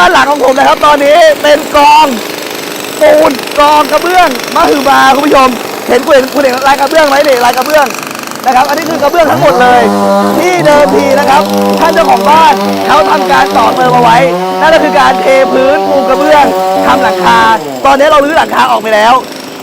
ด้านหลังของผมนะครับ ตอนนี้เป็นกองปูนกองกระเบื้องมหึมาคุณผู้ชม เห็นคุณเห็นคุณเห็นลายกระเบื้องไหมนี่ลายกระเบื้องนะครับ อันนี้คือกระเบื้องทั้งหมดเลย ที่เดิมทีนะครับท่านเจ้าของบ้านเขาทำการต่อเติมเอาไว้นั่นก็คือการเทพื้นปูกระเบื้องทำหลังคา ตอนนี้เรารื้อหลังคาออกไปแล้ว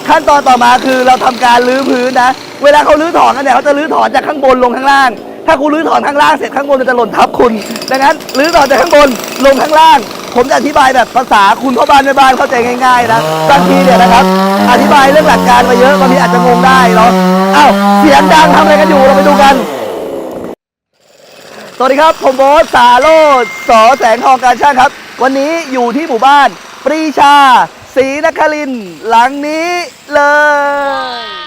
ขั้นตอนต่อมาคือเราทำการรื้อพื้นนะ เวลาเขารื้อถอนกันเนี่ยเขาจะรื้อถอนจากข้างบนลงข้างล่างถ้าคุณรื้อถอนข้างล่างเสร็จข้างบนมันจะหล่นทับคุณ ดังนั้นรื้อถอนจากข้างบนลงข้างล่าง ผมจะอธิบายแบบภาษาคุณพ่อบ้านแม่บ้านเข้าใจง่ายๆนะบางทีเนี่ยนะครับ อธิบายเรื่องหลักการมาเยอะบางทีอาจจะงงได้เนาะอ้าวเสียงดังทำอะไรกันอยู่เราไปดูกัน สวัสดีครับ ผมโบ๊ทสาโรดสอแสงทองการช่างครับ วันนี้อยู่ที่หมู่บ้าน ปรีชาศรีนครินทร์หลังนี้เลย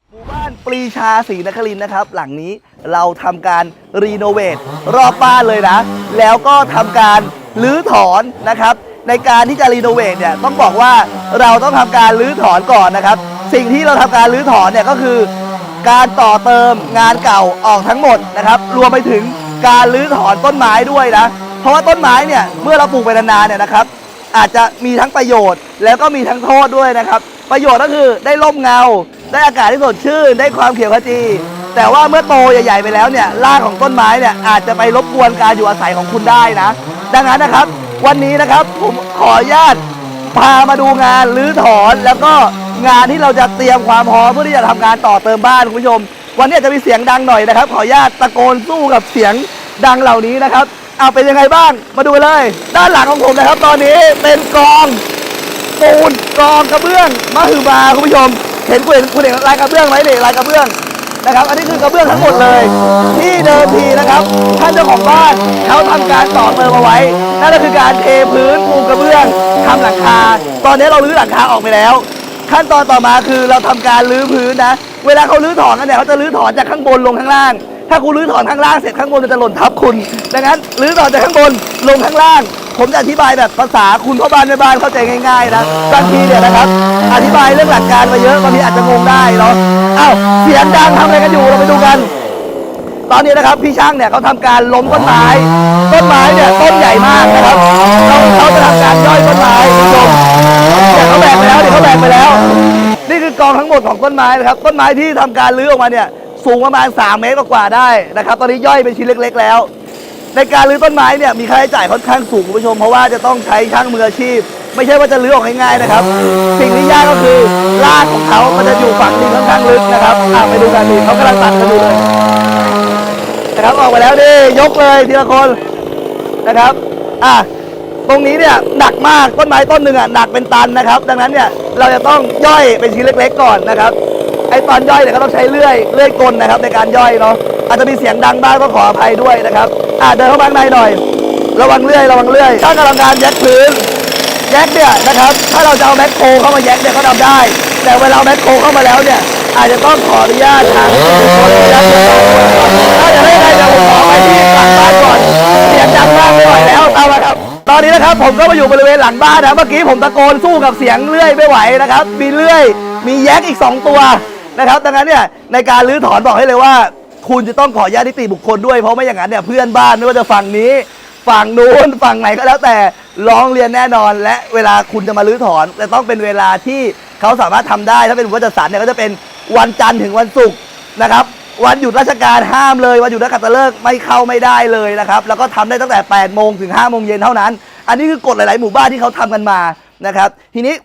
บ้านปรีชาศรีนครินทร์นะครับ หลังนี้เราทำการรีโนเวทรอบบ้านเลยนะ แล้วก็ทำการรื้อถอนนะครับ ในการที่จะรีโนเวทเนี่ยต้องบอกว่าเราต้องทำการรื้อถอนก่อนนะครับ สิ่งที่เราทำการรื้อถอนเนี่ยก็คือ การต่อเติมงานเก่าออกทั้งหมดนะครับ รวมไปถึงการรื้อถอนต้นไม้ด้วยนะ เพราะว่าต้นไม้เนี่ยเมื่อเราปลูกไปนานๆเนี่ยนะครับ อาจจะมีทั้งประโยชน์แล้วก็มีทั้งโทษด้วยนะครับ ประโยชน์ก็คือได้ร่มเงา ได้อากาศที่สดชื่น ได้ความเขียวขจี แต่ว่าเมื่อโตใหญ่ ๆ ไปแล้วเนี่ยรากของต้นไม้เนี่ยอาจจะไปรบกวนการอยู่อาศัยของคุณได้นะ ดังนั้นนะครับ วันนี้นะครับผมขออนุญาตพามาดูงานรื้อถอนแล้วก็งานที่เราจะเตรียมความพร้อมเพื่อที่จะทำงานต่อเติมบ้านคุณผู้ชม วันนี้จจะมีเสียงดังหน่อยนะครับ ขออนุญาตตะโกนสู้กับเสียงดังเหล่านี้นะครับ เอาเป็นยังไงบ้าง มาดูเลย ด้านหลังของผมนะครับ ตอนนี้เป็นกองปูนกองกระเบื้องมหึมาคุณผู้ชม เห็นคุณเห็นคุณเห็นลายกระเบื้องไหมนี่ลายกระเบื้องนะครับ อันนี้คือกระเบื้องทั้งหมดเลย ที่เดิมทีนะครับท่านเจ้าของบ้านเขาทำการต่อเติมเอาไว้นั่นก็คือการเทพื้นปูกระเบื้องทำหลังคา ตอนนี้เรารื้อหลังคาออกไปแล้ว ขั้นตอนต่อมาคือเราทำการรื้อพื้นนะ เวลาเขารื้อถอนกันเนี่ยเขาจะรื้อถอนจากข้างบนลงข้างล่างถ้าคุณรื้อถอนข้างล่างเสร็จข้างบนมันจะหล่นทับคุณ ดังนั้นรื้อถอนจากข้างบนลงข้างล่าง ผมจะอธิบายแบบภาษาคุณพ่อบ้านแม่บ้านเข้าใจง่ายๆนะบางทีเนี่ยนะครับ อธิบายเรื่องหลักการมาเยอะบางทีอาจจะงงได้เนาะอ้าวเสียงดังทำอะไรกันอยู่เราไปดูกัน ตอนนี้นะครับพี่ช่างเนี่ยเขาทำการล้มต้นไม้ต้นไม้เนี่ยต้นใหญ่มากนะครับเขาเขาจะทำการย่อยต้นไม้คุณผู้ชมเนี่ยเขาแบกไปแล้วเนี่ยเขาแบกไปแล้ว นี่คือกองทั้งหมดของต้นไม้นะครับ ต้นไม้ที่ทำการรื้อออกมาเนี่ยสูงประมาณ 3 เมตรกว่าๆได้นะครับ ตอนนี้ย่อยเป็นชิ้นเล็ก ๆ แล้ว ในการรื้อต้นไม้เนี่ยมีค่าใช้จ่ายค่อนข้างสูงคุณผู้ชม เพราะว่าจะต้องใช้ช่างมืออาชีพ ไม่ใช่ว่าจะรื้อออกง่ายๆนะครับ สิ่งที่ยากก็คือรากของเขามันจะอยู่ฝังดินค่อนข้างลึกนะครับอะไปดูกันดีเขากำลังตัดกันอยู่เลยนะครับออกมาแล้วดิยกเลยทีละคนนะครับอะตรงนี้เนี่ยหนักมากต้นไม้ต้นหนึ่งอะหนักเป็นตันนะครับ ดังนั้นเนี่ยเราจะต้องย่อยเป็นชิ้นเล็ก ๆ ก่อนนะครับ ไอตอนย่อยเนี่ยก็ต้องใช้เลื่อยเลื่อยกลนะครับในการย่อยเนาะอาจจะมีเสียงดังบ้างก็ขออภัยด้วยนะครับอะเดินเข้ามาข้างในหน่อย ระวังเลื่อยระวังเลื่อยถ้ากำลังการแยกพื้นแยกเนี่ยนะครับถ้าเราจะเอาแมคโครเข้ามาแยกเนี่ยก็ทำได้ แต่เวลาเอาแมคโครเข้ามาแล้วเนี่ยอาจจะต้องขออนุญาตทางขออนุญาตถ้าจะได้ไงเดี๋ยวผมขอไปที่หลังบ้านก่อนเสียงดังมากไม่ไหวแล้วตามมาครับ ตอนนี้นะครับผมก็มาอยู่บริเวณหลังบ้านนะเมื่อกี้ผมตะโกนสู้กับเสียงเลื่อยไม่ไหวนะครับ มีเลื่อยมีแยกอีก 2 ตัว นะครับดังนั้นเนี่ยในการรื้อถอนบอกให้เลยว่า คุณจะต้องขออนุญาตนิติบุคคลด้วยเพราะไม่อย่างนั้นเนี่ยเพื่อนบ้านไม่ว่าจะฝั่งนี้ฝั่งนู้นฝั่งไหนก็แล้วแต่ร้องเรียนแน่นอน และเวลาคุณจะมารื้อถอนจะต้องเป็นเวลาที่เขาสามารถทำได้ถ้าเป็นวัชสันเนี่ยก็จะเป็นวันจันทร์ถึงวันศุกร์นะครับวันหยุดราชการห้ามเลยวันหยุดนักขัตฤกษ์ไม่เข้าไม่ได้เลยนะครับแล้วก็ทำได้ตั้งแต่8โมงถึง5โมงเย็นเท่านั้น อันนี้คือกฎหลาย ๆ หมู่บ้านที่เขาทำกันมานะครับทีนี้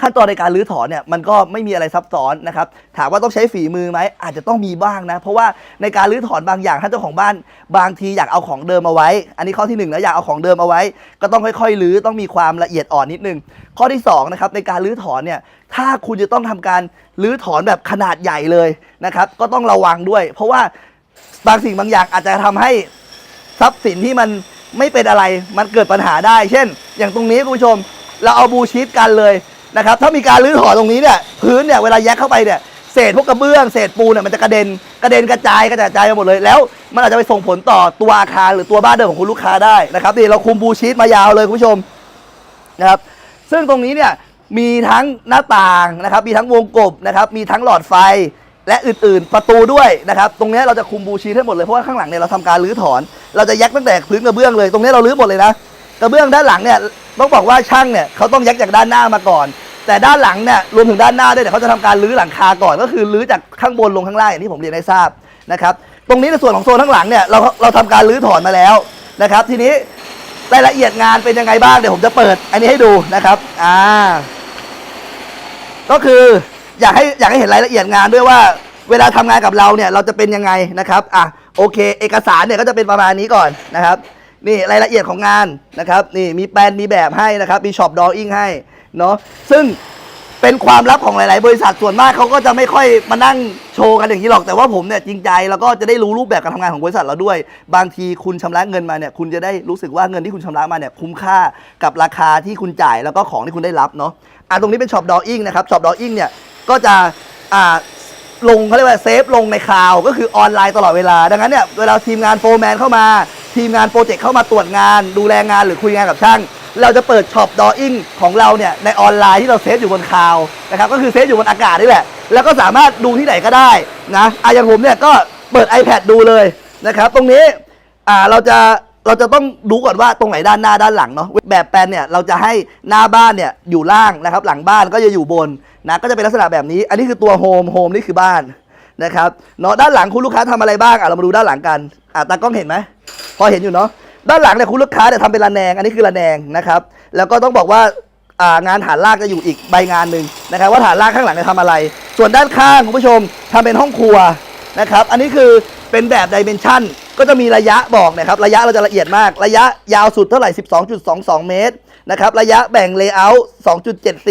ขั้นตอนในการรื้อถอนเนี่ยมันก็ไม่มีอะไรซับซ้อนนะครับถามว่าต้องใช้ฝีมือไหมอาจจะต้องมีบ้างนะ เพราะว่าในการรื้อถอนบางอย่างท่าเจ้าของบ้านบางทีอยากเอาของเดิมเอาไว้ อันนี้ข้อที่หนึ่งนะอยากเอาของเดิมเอาไว้ ก็ต้องค่อยๆรื้อต้องมีความละเอียดอ่อนนิดนึง ข้อที่สองนะครับในการรื้อถอนเนี่ยถ้าคุณจะต้องทำการรื้อถอนแบบขนาดใหญ่เลยนะครับก็ต้องระวังด้วย เพราะว่าบางสิ่งบางอย่างอาจจะทำให้ทรัพย์สินที่มันไม่เป็นอะไรมันเกิดปัญหาได้ เช่น อย่างตรงนี้คุณผู้ชม เราเอาบูชีตกันเลย นะครับถ้ามีการรื้อถอนตรงนี้เนี่ยพื้นเนี่ยเวลาแยกเข้าไปเนี่ยเศษพวกกระเบื้องเศษปูนเนี่ยมันจะกระเด็นกระเด็นกระจายกระจายไปหมดเลยแล้ว มันอาจจะไปส่งผลต่อตัวอาคารหรือตัวบ้านเดิมของคุณลูกค้าได้นะครับนี่เราคุมบูชีตมายาวเลยคุณผู้ชมนะครับซึ่งตรงนี้เนี่ยมีทั้งหน้าต่างนะครับมีทั้งวงกบนะครับมีทั้งหลอดไฟและอื่นๆ ประตูด้วยนะครับตรงนี้เราจะคุมบูชีให้หมดเลยเพราะว่าข้างหลังเนี่ยเราทำการรื้อถอน เราจะแยกตั้งแต่พื้นกระเบื้องเลย ตรงนี้เรารื้อหมดเลยนะ กระเบื้องด้านหลังเนี่ยต้องบอกว่าช่างเนี่ยเขาต้องแยกจากด้านหน้ามาก่อน แต่ด้านหลังเนี่ยรวมถึงด้านหน้าด้วยเนี่ยเขาจะทำการรื้อหลังคาก่อน ก็คือรื้อจากข้างบนลงข้างล่างอย่างที่ผมเรียนให้ทราบนะครับตรงนี้ในส่วนของโซนข้างหลังเนี่ยเราเราทำการรื้อถอนมาแล้วนะครับ ทีนี้รายละเอียดงานเป็นยังไงบ้างเดี๋ยวผมจะเปิดอันนี้ให้ดูนะครับอ่าก็คืออยากให้อยากให้เห็นรายละเอียดงานด้วยว่า เวลาทำงานกับเราเนี่ยเราจะเป็นยังไงนะครับอะโอเค เอกสารเนี่ยก็จะเป็นประมาณนี้ก่อนนะครับ นี่รายละเอียดของงานนะครับนี่มีแปลนมีแบบให้นะครับ มีช็อปดออิ่งให้เนาะซึ่งเป็นความลับของหลาย ๆ บริษัทส่วนมากเขาก็จะไม่ค่อยมานั่งโชว์กันอย่างนี้หรอกแต่ว่าผมเนี่ยจริงใจแล้วก็จะได้รู้รูปแบบการทำงานของบริษัทเราด้วย บางทีคุณชำระเงินมาเนี่ยคุณจะได้รู้สึกว่าเงินที่คุณชำระมาเนี่ยคุ้มค่ากับราคาที่คุณจ่ายแล้วก็ของที่คุณได้รับเนาะอะตรงนี้เป็นช็อปดออิ่งนะครับช็อปดออิ่งเนี่ยก็จะอ่า ลงเขาเรียกว่าเซฟลงในคลาวก็คือออนไลน์ตลอดเวลา ดังนั้นเนี่ยเวลาทีมงานโฟร์แมนเข้ามา ทีมงานโปรเจกต์เข้ามาตรวจงาน ดูแลงานหรือคุยงานกับช่าง เราจะเปิดช็อปดออิ่งของเราเนี่ยในออนไลน์ที่เราเซฟอยู่บนคลาวนะครับก็คือเซฟอยู่บนอากาศนี่แหละ แล้วก็สามารถดูที่ไหนก็ได้นะอะอย่างผมเนี่ยก็เปิด iPad ดูเลยนะครับตรงนี้อ่าเราจะ เราจะต้องดูก่อนว่าตรงไหนด้านหน้าด้านหลังเนาะแบบแปลนเนี่ยเราจะให้หน้าบ้านเนี่ยอยู่ล่างนะครับ หลังบ้านก็จะอยู่บนนะก็จะเป็นลักษณะแบบนี้ อันนี้คือตัวโฮมโฮมนี่คือบ้านนะครับเนาะด้านหลังคุณลูกค้าทำอะไรบ้างอะเรามาดูด้านหลังกันอะตากล้องเห็นไหมพอเห็นอยู่เนาะด้านหลังเนี่ยคุณลูกค้าเนี่ยทำเป็นระแนง อันนี้คือระแนงนะครับแล้วก็ต้องบอกว่างานฐานรากจะอยู่อีกใบงานหนึ่งนะครับ ว่าฐานรากข้างหลังจะทำอะไร ส่วนด้านข้างคุณผู้ชมทำเป็นห้องครัวนะครับอันนี้คือเป็นแบบดิเมนชัน ก็จะมีระยะบอกนะครับ ระยะเราจะละเอียดมาก ระยะยาวสุดเท่าไหร่ 12.22 เมตรนะครับ ระยะแบ่งเลเยอร์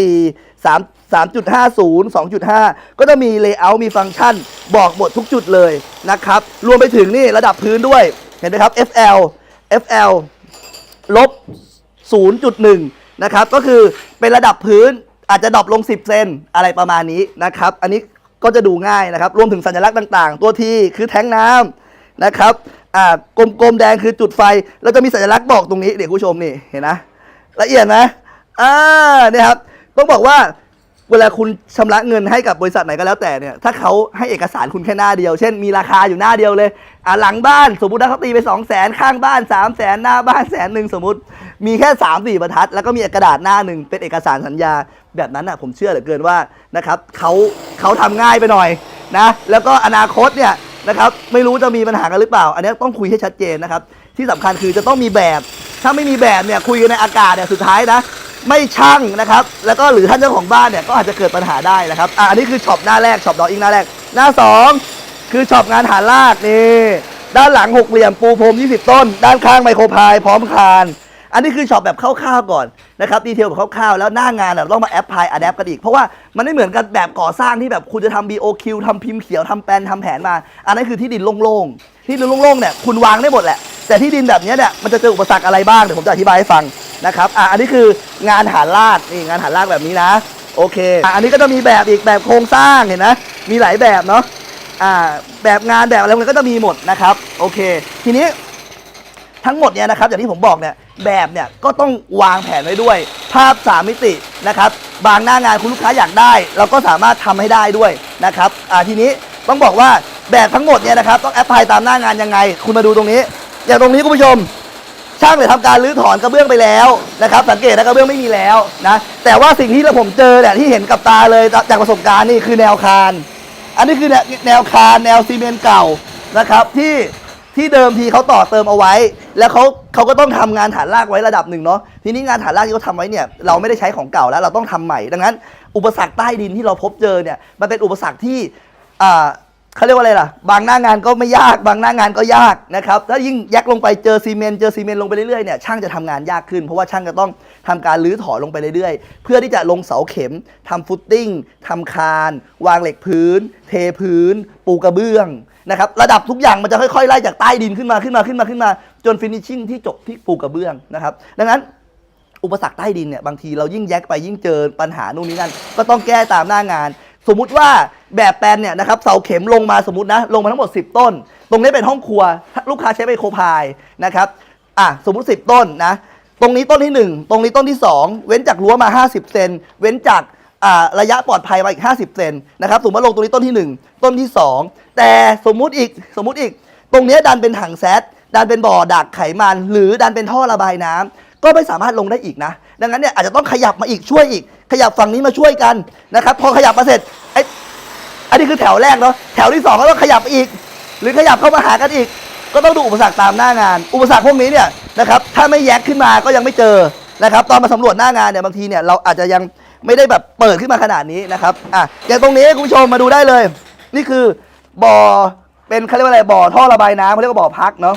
2.74 3 3.50 2.5 ก็จะมีเลเยอร์มีฟังก์ชัน บอกหมดทุกจุดเลยนะครับ รวมไปถึงนี่ระดับพื้นด้วย เห็นไหมครับ FL FL ลบ 0.1 นะครับ ก็คือเป็นระดับพื้นอาจจะดรอปลง 10 เซนอะไรประมาณนี้นะครับ อันนี้ก็จะดูง่ายนะครับ รวมถึงสัญลักษณ์ต่าง ๆ ตัวที่คือแท้งน้ำนะครับ อ่ากลมๆแดงคือจุดไฟเราจะมีสัญลักษณ์บอกตรงนี้เดี๋ยวคุณผู้ชมนี่เห็นนะละเอียดนะอ่าเนี่ยครับต้องบอกว่าเวลาคุณชำระเงินให้กับบริษัทไหนก็แล้วแต่เนี่ยถ้าเขาให้เอกสารคุณแค่หน้าเดียว เช่นมีราคาอยู่หน้าเดียวเลยอ่าหลังบ้านสมมติถ้าเขาตีไป2 0 0แสนข้างบ้าน3 0 0แสนหน้าบ้านแสนหนึ่งสมมติ มีแค่3 4บรรทัด แล้วก็มีกระดาษหน้าหนึ่งเป็นเอกสารสัญญา แบบนั้นอะผมเชื่อเหลือเกินว่านะครับเขาเขาทำง่ายไปหน่อยนะแล้วก็อนาคตเนี่ย นะครับไม่รู้จะมีปัญหากันหรือเปล่า อันนี้ต้องคุยให้ชัดเจนนะครับ ที่สำคัญคือจะต้องมีแบบ ถ้าไม่มีแบบเนี่ยคุยกันในอากาศเนี่ยสุดท้ายนะ ไม่ช่างนะครับ แล้วก็หรือท่านเจ้าของบ้านเนี่ยก็อาจจะเกิดปัญหาได้นะครับอะอันนี้คือช็อปหน้าแรกช็อปดอกอิงหน้าแรก หน้า 2 คือช็อปงานฐานลากนี่ด้านหลังหกเหลี่ยมปูพรม20 ต้น ด้านข้างไมโครพายพร้อมคาน อันนี้คือช็อปแบบคร่าวๆก่อนนะครับดีเทลแบบคร่าวๆแล้วหน้างานเราต้องมาแอปพลายอะแดปกันอีก เพราะว่ามันไม่เหมือนกันแบบก่อสร้างที่แบบคุณจะทำ BOQ ทำพิมพ์เขียวทำแปลนทำแผนมา อันนั้นคือที่ดินโล่งๆ ที่ดินโล่งๆเนี่ยคุณวางได้หมดแหละ แต่ที่ดินแบบเนี้ยเนี่ยมันจะเจออุปสรรคอะไรบ้างเดี๋ยวผมจะอธิบายให้ฟังนะครับอะอันนี้คืองานฐานรากนี่งานฐานรากแบบนี้นะโอเคอะอันนี้ก็จะมีแบบอีกแบบโครงสร้างเห็นนะมีหลายแบบเนาะอ่าแบบงานแบบอะไรมันก็จะมีหมดนะครับโอเค ทีนี้ทั้งหมดเนี่ยนะครับอย่างที่ผมบอกเนี่ย แบบเนี่ยก็ต้องวางแผนไว้ด้วย ภาพ 3 มิตินะครับ บางหน้างานคุณลูกค้าอยากได้ เราก็สามารถทำให้ได้ด้วยนะครับอ่าทีนี้ต้องบอกว่าแบบทั้งหมดเนี่ยนะครับต้องแอปพลายตามหน้างานยังไง คุณมาดูตรงนี้ อย่างตรงนี้คุณผู้ชม ช่างเนี่ยทำการรื้อถอนกระเบื้องไปแล้วนะครับ สังเกตนะกระเบื้องไม่มีแล้วนะแต่ว่าสิ่งที่เราผมเจอเนี่ยที่เห็นกับตาเลยจากประสบการณ์นี่คือแนวคาน อันนี้คือแนวแนวคานแนวซีเมนต์เก่านะครับที่ ที่เดิมทีเขาต่อเติมเอาไว้ แล้วเขาเขาก็ต้องทำงานฐานรากไว้ระดับหนึ่งเนาะทีนี้งานฐานรากที่เขาทำไว้เนี่ยเราไม่ได้ใช้ของเก่าแล้วเราต้องทำใหม่ ดังนั้น อุปสรรคใต้ดินที่เราพบเจอเนี่ยมันเป็นอุปสรรคที่อ่า เขาเรียกว่าอะไรล่ะ บางหน้างานก็ไม่ยาก บางหน้างานก็ยากนะครับ ถ้ายิ่งยักลงไปเจอซีเมนต์เจอซีเมนต์ลงไปเรื่อยๆเนี่ยช่างจะทำงานยากขึ้น เพราะว่าช่างจะต้องทำการรื้อถอนลงไปเรื่อยๆ เพื่อที่จะลงเสาเข็มทำฟุตติ้งทำคาน วางเหล็กพื้น เทพื้น ปูกระเบื้องนะครับระดับทุกอย่างมันจะค่อยๆไล่จากใต้ดินขึ้นมาขึ้นมาขึ้นมาขึ้นมา จนฟินิชชิ่งที่จบที่ปูกระเบื้องนะครับดังนั้นอุปสรรคใต้ดินเนี่ยบางทีเรายิ่งแยกไปยิ่งเจอปัญหานู่นนี่นั่นก็ต้องแก้ตามหน้างาน สมมุติว่าแบบแปลนเนี่ยนะครับเสาเข็มลงมาสมมตินะลงมาทั้งหมด 10 ต้น ตรงนี้เป็นห้องครัว ลูกค้าใช้ไมโครพายนะครับอะสมมุติ 10 ต้นนะตรงนี้ต้นที่ 1 ตรงนี้ต้นที่ 2 เว้นจากรั้วมา 50 เซนเว้นจากอ่าระยะปลอดภัยมาอีก 50 เซนนะครับสมมติว่าลงตรงนี้ต้นที่ 1 ต้นที่ 2 แต่สมมุติอีกสมมุติอีก ตรงนี้ดันเป็นถังแซดดันเป็นบ่อดักไขมัน หรือดันเป็นท่อระบายน้ำก็ไม่สามารถลงได้อีกนะ ดังนั้นเนี่ยอาจจะต้องขยับมาอีกช่วยอีก ขยับฝั่งนี้มาช่วยกันนะครับ พอขยับมาเสร็จไอ้อันนี้คือแถวแรกเนาะแถวที่สองก็ต้องขยับอีก หรือขยับเข้ามาหากันอีก ก็ต้องดูอุปสรรคตามหน้างาน อุปสรรคพวกนี้เนี่ยนะครับถ้าไม่แยกขึ้นมาก็ยังไม่เจอนะครับ ตอนมาสำรวจหน้างานเนี่ยบางทีเนี่ยเราอาจจะยังไม่ได้แบบเปิดขึ้นมาขนาดนี้นะครับอะอย่างตรงนี้คุณผู้ชมมาดูได้เลย นี่คือบ่อเป็นเขาเรียกว่าอะไรบ่อท่อระบายน้ำเขาเรียกว่าบ่อพักเนาะ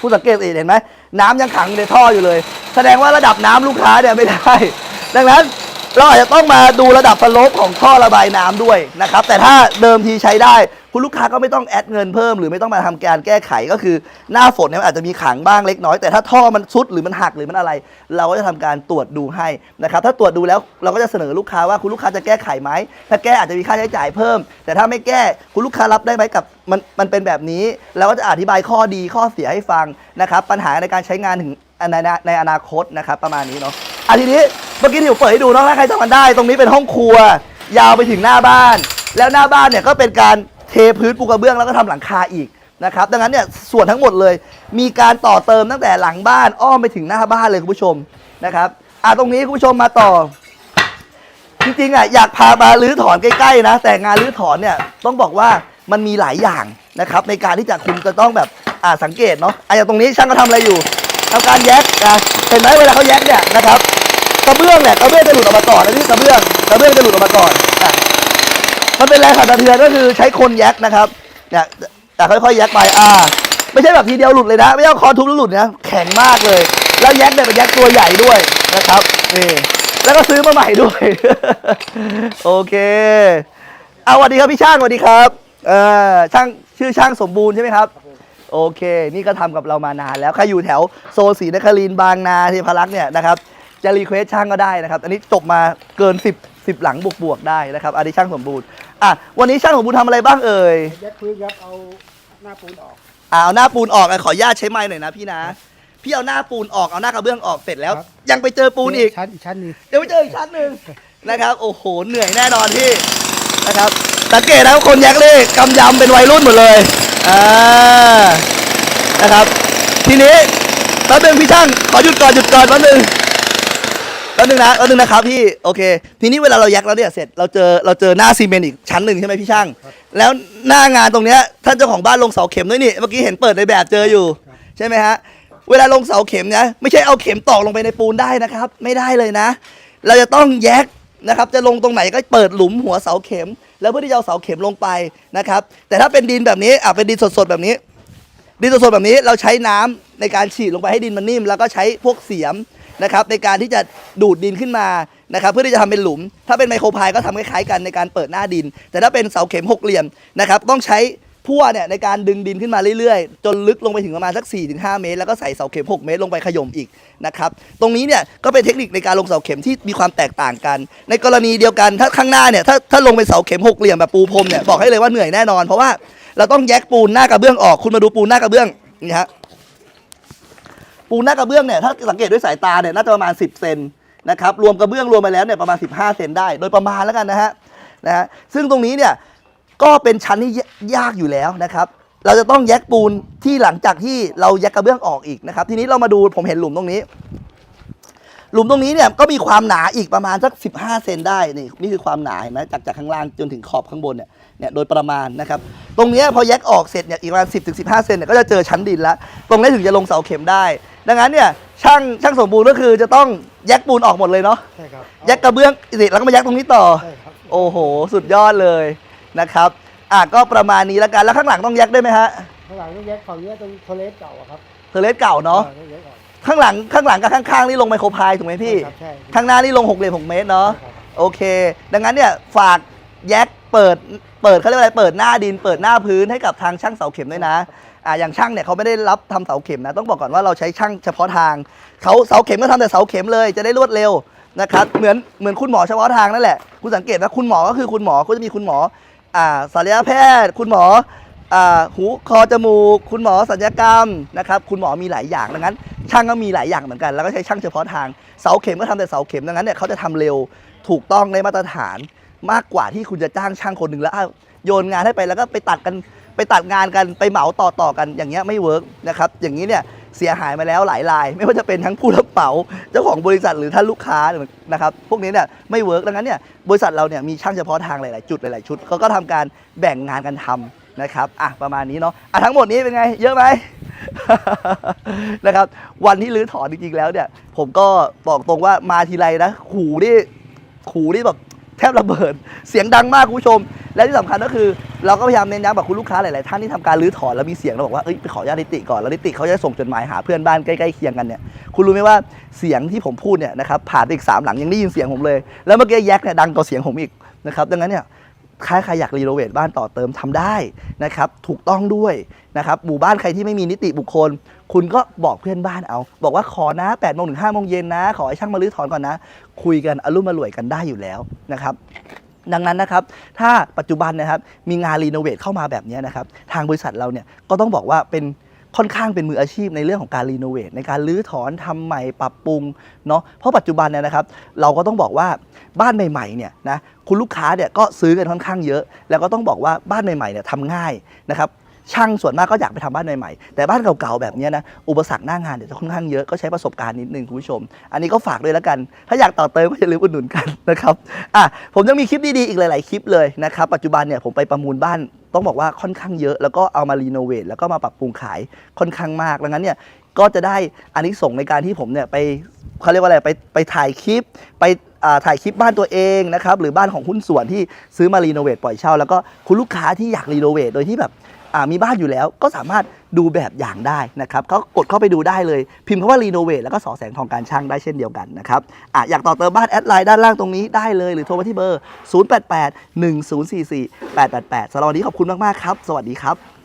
ผู้สังเกตเห็นไหมน้ำยังขังในท่ออยู่เลย แสดงว่าระดับน้ำลูกค้าเนี่ยไม่ได้ ดังนั้น เราอาจจะต้องมาดูระดับสโลปของท่อระบายน้ำด้วยนะครับ แต่ถ้าเดิมทีใช้ได้ คุณลูกค้าก็ไม่ต้องแอดเงินเพิ่มหรือไม่ต้องมาทำการแก้ไขก็คือ หน้าฝนเนี่ยมันอาจจะมีขังบ้างเล็กน้อย แต่ถ้าท่อมันซุดหรือมันหักหรือมันอะไร เราก็จะทำการตรวจดูให้นะครับ ถ้าตรวจดูแล้วเราก็จะเสนอลูกค้าว่าคุณลูกค้าจะแก้ไขไหมถ้าแก้อาจจะมีค่าใช้จ่ายเพิ่ม แต่ถ้าไม่แก้คุณลูกค้ารับได้ไหมกับมันมันเป็นแบบนี้เราก็จะอธิบายข้อดีข้อเสียให้ฟังนะครับ ปัญหาในการใช้งานถึงในในในอนาคตนะครับประมาณนี้เนาะ อะทีนี้เมื่อกี้ที่ผมเปิดให้ดูเนาะถ้าใครจำกันได้ ตรงนี้เป็นห้องครัว ยาวไปถึงหน้าบ้าน แล้วหน้าบ้านเนี่ยก็เป็นการเทพื้นปูกระเบื้องแล้วก็ทำหลังคาอีกนะครับดังนั้นเนี่ยส่วนทั้งหมดเลย มีการต่อเติมตั้งแต่หลังบ้านอ้อมไปถึงหน้าบ้านเลยคุณผู้ชมนะครับอะตรงนี้คุณผู้ชมมาต่อ จริงๆอะอยากพามาลื้อถอนใกล้ๆนะ แต่งานลื้อถอนเนี่ยต้องบอกว่ามันมีหลายอย่างนะครับในการที่จะคุณจะต้องแบบอ่าสังเกตเนาะอะอย่างตรงนี้ช่างก็ทำอะไรอยู่ทำการแยกนะเห็นไหมเวลาเขาแยกเนี่ยนะครับ กระเบื้องเนี่ยกระเบื้องจะหลุดออกมาก่อนนะนี่กระเบื้องกระเบื้องจะหลุดออกมาก่อนอะมันเป็นแรงสั่นสะเทือนก็คือใช้คนแยกนะครับเนี่ยแต่ค่อยๆแยกไปอ่า ไม่ใช่แบบทีเดียวหลุดเลยนะ ไม่ใช่เอาคอทุบแล้วหลุดนะแข็งมากเลย แล้วแยกเนี่ยเป็นแยกตัวใหญ่ด้วยนะครับนี่แล้วก็ซื้อมาใหม่ด้วย โอเคเอาสวัสดีครับพี่ช่างสวัสดีครับเออช่างชื่อช่างสมบูรณ์ใช่ไหมครับโอเค นี่ก็ทำกับเรามานานแล้วใครอยู่แถวโซนศรีนครินทร์บางนาเทพารักษ์เนี่ยนะครับ จะรีเควสช่างก็ได้นะครับ อันนี้จบมาเกิน 10 10 หลังบวกๆได้นะครับ อันนี้ช่างสมบูรณ์อะวันนี้ช่างสมบูรณ์ทำอะไรบ้างเอ่ยยัดพื้นครับเอาหน้าปูนออกอ่าเอาหน้าปูนออกอะขออนุญาตใช้ไม้หน่อยนะพี่นะ พี่เอาหน้าปูนออกเอาหน้ากระเบื้องออกเสร็จแล้วครับยังไปเจอปูนอีกชั้นอีกชั้นหนึงเดี๋ยวไปเจออีกชั้นหนึ่งนะครับ โอ้โหเหนื่อยแน่นอนพี่นะครับสังเกตนะว่าคนยักษ์นี่กำยำเป็นวัยรุ่นหมดเลยอ่านะครับ ทีนี้แป๊บนึงพี่ช่างขอหยุดก่อนหยุดก่อนแป๊บนึง แป๊บนึงนะแป๊บนึงนะครับพี่โอเค ทีนี้เวลาเรายักแล้วเนี่ยเสร็จเราเจอเราเจอหน้าซีเมนต์อีกชั้นหนึ่งใช่ไหมพี่ช่าง แล้วหน้างานตรงเนี้ยท่านเจ้าของบ้านลงเสาเข็มด้วยนี่เมื่อกี้เห็นเปิดในแบบเจออยู่ ใช่ไหมฮะเวลาลงเสาเข็มเนี่ยไม่ใช่เอาเข็มตอกลงไปในปูนได้นะครับ ไม่ได้เลยนะ เราจะต้องแยกนะครับจะลงตรงไหนก็เปิดหลุมหัวเสาเข็ม แล้วเพื่อที่จะเอาเสาเข็มลงไปนะครับ แต่ถ้าเป็นดินแบบนี้อะเป็นดินสดๆแบบนี้ ดินสดๆแบบนี้เราใช้น้ำในการฉีดลงไปให้ดินมันนิ่ม แล้วก็ใช้พวกเสียม นะครับในการที่จะดูดดินขึ้นมานะครับเพื่อที่จะทำเป็นหลุม ถ้าเป็นไมโครพายก็ทำคล้ายๆกันในการเปิดหน้าดิน แต่ถ้าเป็นเสาเข็มหกเหลี่ยมนะครับต้องใช้พั่วเนี่ยในการดึงดินขึ้นมาเรื่อยๆ จนลึกลงไปถึงประมาณสัก 4-5 เมตร แล้วก็ใส่เสาเข็ม 6 เมตรลงไปขย่มอีกนะครับตรงนี้เนี่ยก็เป็นเทคนิคในการลงเสาเข็มที่มีความแตกต่างกัน ในกรณีเดียวกันถ้าข้างหน้าเนี่ยถ้าถ้าลงเป็นเสาเข็มหกเหลี่ยมแบบปูพรมเนี่ยบอกให้เลยว่าเหนื่อยแน่นอน เพราะว่าเราต้องแยกปูนหน้ากระเบื้องออกคุณมาดูปูนหน้ากระเบื้องนี่ฮะ ปูนหน้ากระเบื้องเนี่ยถ้าสังเกตด้วยสายตาเนี่ยน่าจะประมาณ 10 เซนนะครับรวมกระเบื้องรวมไปแล้วเนี่ยประมาณ 15 เซนได้ โดยประมาณแล้วกันนะฮะนะฮะซึ่งตรงนี้เนี่ยก็เป็นชั้นที่ยากอยู่แล้วนะครับ เราจะต้องแยกปูนที่หลังจากที่เราแยกกระเบื้องออกอีกนะครับ ทีนี้เรามาดูผมเห็นหลุมตรงนี้ หลุมตรงนี้เนี่ยก็มีความหนาอีกประมาณสัก 15 เซนได้นี่นี่คือความหนาเห็นไหมจากจากข้างล่างจนถึงขอบข้างบนเนี่ยเนี่ยโดยประมาณนะครับ ตรงนี้พอแยกออกเสร็จเนี่ยอีกประมาณ10ถึง15 เซนเนี่ยก็จะเจอชั้นดินแล้วตรงนี้ถึงจะลงเสาเข็มได้ ดังนั้นเนี่ยช่างช่างสมบูรณ์ก็คือจะต้องแยกปูนออกหมดเลยเนาะใช่ครับแยกกระเบื้องเสร็จแล้วก็มาแยกตรงนี้ต่อ ใช่ครับโอ้โห สุดยอดเลยนะครับอะก็ประมาณนี้แล้วกันแล้วข้างหลังต้องแยกด้วยไหมฮะข้างหลังต้องแยกฝั่งนี้ตรงโทเลสเก่าอะครับเทเลสเก่าเนาะออต้องแยกออกข้างหลังข้างหลังกับข้างๆนี่ลงไมโครพายถูกไหมพี่ครับใช่ข้างหน้านี่ลงหกเหลี่ยมหกเมตรเนาะ ใช่ครับ โอเค ดังนั้นเนี่ยฝากแยกเปิดเปิดเขาเรียกว่าอะไรเปิดหน้าดิน เปิดหน้าพื้นให้กับทางช่างเสาเข็มด้วยนะ อ่าอย่างช่างเนี่ยเขาไม่ได้รับทำเสาเข็มนะต้องบอกก่อนว่าเราใช้ช่างเฉพาะทางเขาเสาเข็มก็ทำแต่เสาเข็มเลยจะได้รวดเร็วนะครับเหมือนเหมือนคุณหมอเฉพาะทางนั่นแหละคุณสังเกตนะคุณหมอก็คือคุณหมอก็จะมีคุณหมออ่าศัลยแพทย์ คุณหมออ่าหูคอจมูก คุณหมอศัลยกรรมนะครับคุณหมอมีหลายอย่างดังนั้น ช่างก็มีหลายอย่างเหมือนกัน แล้วก็ใช้ช่างเฉพาะทางเสาเข็มก็ทำแต่เสาเข็มดังนั้นเนี่ยเขาจะทำเร็วถูกต้องในมาตรฐานมากกว่าที่คุณจะจ้างช่างคนหนึ่งแล้วโยนงานให้ไปแล้วก็ไปตัดกัน ไปตัดงานกันไปเหมาต่อต่อกันอย่างเงี้ยไม่เวิร์กนะครับอย่างนี้เนี่ยเสียหายมาแล้วหลายราย ไม่ว่าจะเป็นทั้งผู้รับเหมาเจ้าของบริษัทหรือท่านลูกค้านะครับพวกนี้เนี่ยไม่เวิร์กดังนั้นเนี่ยบริษัทเราเนี่ยมีช่างเฉพาะทางหลาย ๆ จุดหลาย ๆ ชุดเขาก็ทำการแบ่งงานกันทำนะครับอะประมาณนี้เนาะอะทั้งหมดนี้เป็นไงเยอะไหมนะครับวันที่รื้อถอนจริง ๆ แล้วเนี่ย ผมก็บอกตรงว่ามาทีไรนะหูนี่หูนี่แบบ แทบระเบิด เสียงดังมากคุณผู้ชม และที่สำคัญก็คือ เราก็พยายามเน้นย้ำกับคุณลูกค้าหลาย ๆ ท่านที่ทำการรื้อถอนแล้วมีเสียงเราบอกว่าเอ้ยไปขอญาติติก่อนแล้วนิติเขาจะส่งจดหมายหาเพื่อนบ้านใกล้ ๆ เคียงกันเนี่ยคุณรู้ไหมว่าเสียงที่ผมพูดเนี่ยนะครับผ่านไปอีกสามหลังยังได้ยินเสียงผมเลย แล้วเมื่อกี้แยกเนี่ยดังกว่าเสียงผมอีกนะครับดังนั้นเนี่ย ถ้าใครอยากรีโนเวทบ้านต่อเติมทำได้นะครับ ถูกต้องด้วยนะครับหมู่บ้านใครที่ไม่มีนิติบุคคล คุณก็บอกเพื่อนบ้านเอา บอกว่าขอนะ8ปดโมงถึงห้าโมงเย็นนะ ขอให้ช่างมาลื้อถอนก่อนนะ คุยกันอารมณ์มารวยกันได้อยู่แล้วนะครับดังนั้นนะครับ ถ้าปัจจุบันนะครับ มีงานรีโนเวทเข้ามาแบบนี้นะครับ ทางบริษัทเราเนี่ยก็ต้องบอกว่าเป็นค่อนข้างเป็นมืออาชีพในเรื่องของการรีโนเวทในการรื้อถอนทำใหม่ปรับปรุงเนาะเพราะปัจจุบันเนี่ยนะครับ เราก็ต้องบอกว่า บ้านใหม่ๆเนี่ยนะคุณลูกค้าเนี่ยก็ซื้อกันค่อนข้างเยอะ แล้วก็ต้องบอกว่าบ้านใหม่ๆเนี่ยทำง่ายนะครับช่างส่วนมากก็อยากไปทำบ้านใหม่ๆแต่บ้านเก่าๆแบบนี้นะอุปสรรคหน้างานเนี่ยวจะค่อนข้างเยอะก็ใช้ประสบการณ์นิดนึงคุณผู้ชม อันนี้ก็ฝากด้วยแล้วกัน ถ้าอยากต่อเติมก็อย่าลืมอุดหนุนกันนะครับอะผมยังมีคลิปดีๆอีกหลายๆคลิปเลยนะครับปัจจุบันเนี่ยผมไปประมูลบ้านต้องบอกว่าค่อนข้างเยอะ แล้วก็เอามารีโนเวทแล้วก็มาปรับปรุงขายค่อนข้างมากดังนั้นเนี่ยก็จะได้อันนี้ส่งในการที่ผมเนี่ยไปเขาเรียกว่าอะไรไปไปถ่ายคลิป ไป ถ่ายคลิปบ้านตัวเองนะครับหรือบ้านของหุ้นส่วนที่ซื้อมารีโนเวทปล่อยเช่า แล้วก็คุณลูกค้าที่อยากรีโนเวทโดยที่แบบมีบ้านอยู่แล้วก็สามารถดูแบบอย่างได้นะครับเขากดเข้าไปดูได้เลย พิมพ์คำว่ารีโนเวทแล้วก็สอแสงทองการช่างได้เช่นเดียวกันนะครับออยากต่อเติมบ้านแอดไลน์ด้านล่างตรงนี้ได้เลยหรือโทรมาที่เบอร์ 088 1044 888สำหรับวันนี้ขอบคุณมาก ๆ ครับ สวัสดีครับ